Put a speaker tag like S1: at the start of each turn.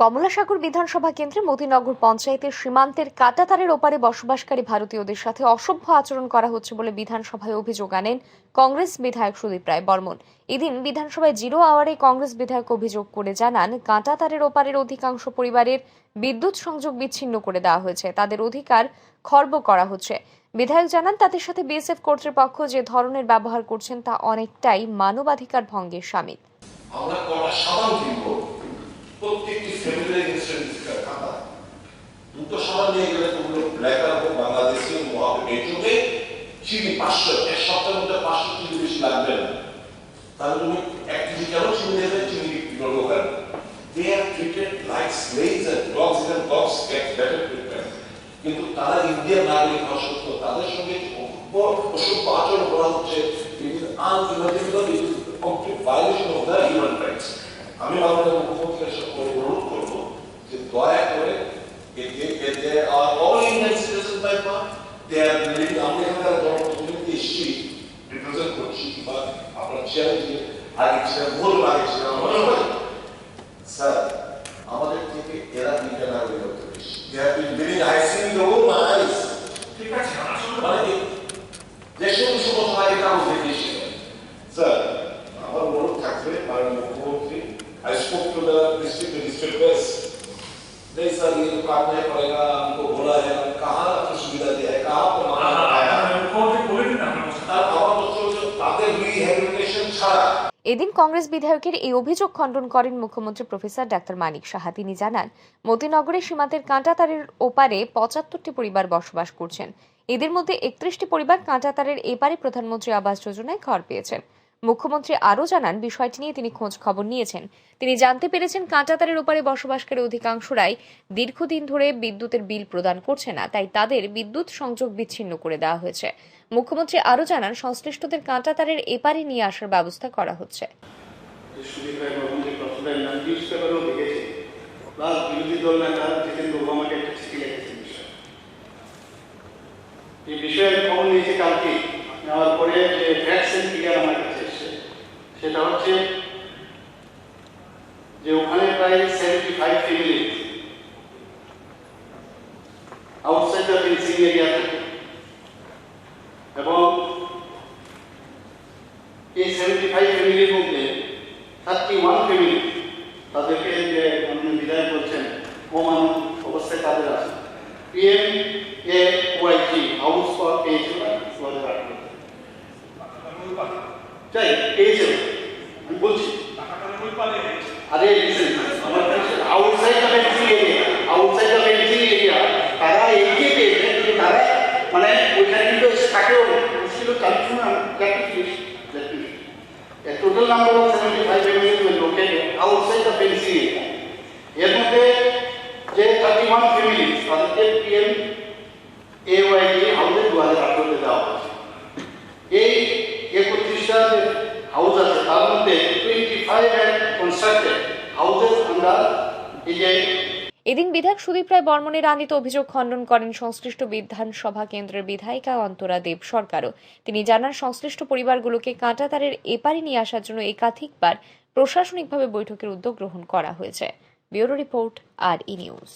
S1: কমলাসাগর বিধানসভা কেন্দ্রে মতিনগর পঞ্চায়েতের সীমান্তের কাটাতারের ওপারে বসবাসকারী ভারতীয়দের সাথে অসভ্য আচরণ করা হচ্ছে বলে বিধানসভায় অভিযোগ আনেন কংগ্রেস বিধায়ক সুদীপ রায় বর্মন। এদিন বিধানসভায় জিরো আওয়ারে কংগ্রেস বিধায়ক অভিযোগ করে জানান, কাঁটাতারের ওপারের অধিকাংশ পরিবারের বিদ্যুৎ সংযোগ বিচ্ছিন্ন করে দেওয়া হয়েছে, তাদের অধিকার খর্ব করা হচ্ছে। বিধায়ক জানান, তাদের সাথে বিএসএফ কর্তৃপক্ষ যে ধরনের ব্যবহার করছেন তা অনেকটাই মানবাধিকার ভঙ্গের সামিল।
S2: আমরা সাবান নিয়ে গেলে তোমরা ব্ল্যাক আর বাংলাদেশে মেট্রোতে চিনি পাঁচশো, এক সপ্তাহের মধ্যে পাঁচশো চিনি বেশি লাগবে না। তাহলে তুমি এক কেজি কেন চিনি নেবে চিনি করব কেন? They are treated like slaves and dogs and dogs get better treatment কিন্তু তারা ইন্ডিয়ান নাগরিক সত্ত্বেও তাদের সঙ্গে বড় আচরণ করা হচ্ছে আমি মাননীয় মুখ্যমন্ত্রীর সাথে অনুরোধ করব যে দয়া If, if, if they are only necessary by part, they are living only under the opportunity sheet. Represent what she but upon charity, I can share more by Sir, আমাদের থেকে এরা ইন্টারনাল বিরত বেশি they have been living I seen the own my eyes
S3: ঠিক আছে আসলে
S2: মানে দেশে সমস্ত লাগে তাও দেখেছি স্যার আমার অনুরোধ থাকবে মাননীয় মুখ্যমন্ত্রী I spoke to the district ministry best नहीं सर ये तो काटना ही पड़ेगा हमको बोला है हम कहाँ आपको सुविधा दिया है कहाँ आपको माना है
S3: মুখ্যমন্ত্রী বলে দিন আপনার সাথে
S2: তার আমার বলছে যে তাদের রিহ্যাবিলিটেশন ছাড়া
S1: এদিন কংগ্রেস বিধায়কের এই অভিযোগ খণ্ডন করেন মুখ্যমন্ত্রী প্রফেসর ডাক্তার মানিক সাহা তিনি জানান মতিনগরের সীমান্তের কাঁটাতারের ওপারে পঁচাত্তরটি পরিবার বসবাস করছেন এদের মধ্যে একত্রিশটি পরিবার কাঁটাতারের এপারে প্রধানমন্ত্রী আবাস যোজনায় ঘর পেয়েছেন মুখ্যমন্ত্রী আরও জানান, বিষয়টি নিয়ে তিনি খোঁজ খবর নিয়েছেন। তিনি জানতে পেরেছেন, কাঁটাতারের ওপারে বসবাসকারী অধিকাংশরাই দীর্ঘদিন ধরে বিদ্যুতের বিল প্রদান করছে না, তাই তাদের বিদ্যুৎ সংযোগ বিচ্ছিন্ন করে দেওয়া হয়েছে। মুখ্যমন্ত্রী আরও জানান, সংশ্লিষ্টদের কাঁটাতারের এপারে নিয়ে আসার ব্যবস্থা করা হচ্ছে।
S4: এই বিষয়ে খবর নিয়েছি কালকে। নেওয়ার পরে যে ভ্যাকসিন এসছে সেটা হচ্ছে যে ওখানে প্রায় seventy five family outside the fencing area থাকে এবং এই সেভেন্টি ফাইভ ফ্যামিলির মধ্যে থার্টি ওয়ান ফ্যামিলি তাদেরকে যে মাননীয় বিধায়ক বলছেন অমানব অবস্থায় তাদের আছে। PM A Y G house for পেয়েছিল দু হাজার আঠারো চাই পেয়েছিল আমি বলছি, আরে আমার outside area outside the fencing area তারা এগিয়ে পেয়েছে তারা মানে ওইখানে কিন্তু থাকেও ছিল চারজন A total number of 75 families. এর মধ্যে যে 31 families, তাদেরকে পিএম এওয়াইডি হাউসে দু হাজার আঠারোতে দেওয়া হয়েছে এই একত্রিশটা যে হাউস আছে তার মধ্যে twenty five hand constructed houses আমরা এই যে
S1: এদিন বিধায়ক সুদীপ রায় বর্মনের আনিত অভিযোগ খণ্ডন করেন সংশ্লিষ্ট বিধানসভা কেন্দ্রের বিধায়িকা অন্তরা দেব সরকারও। তিনি জানান, সংশ্লিষ্ট পরিবারগুলোকে কাঁটাতারের এপারে নিয়ে আসার জন্য একাধিকবার প্রশাসনিকভাবে বৈঠকের উদ্যোগ গ্রহণ করা হয়েছে। Bureau report, R E news.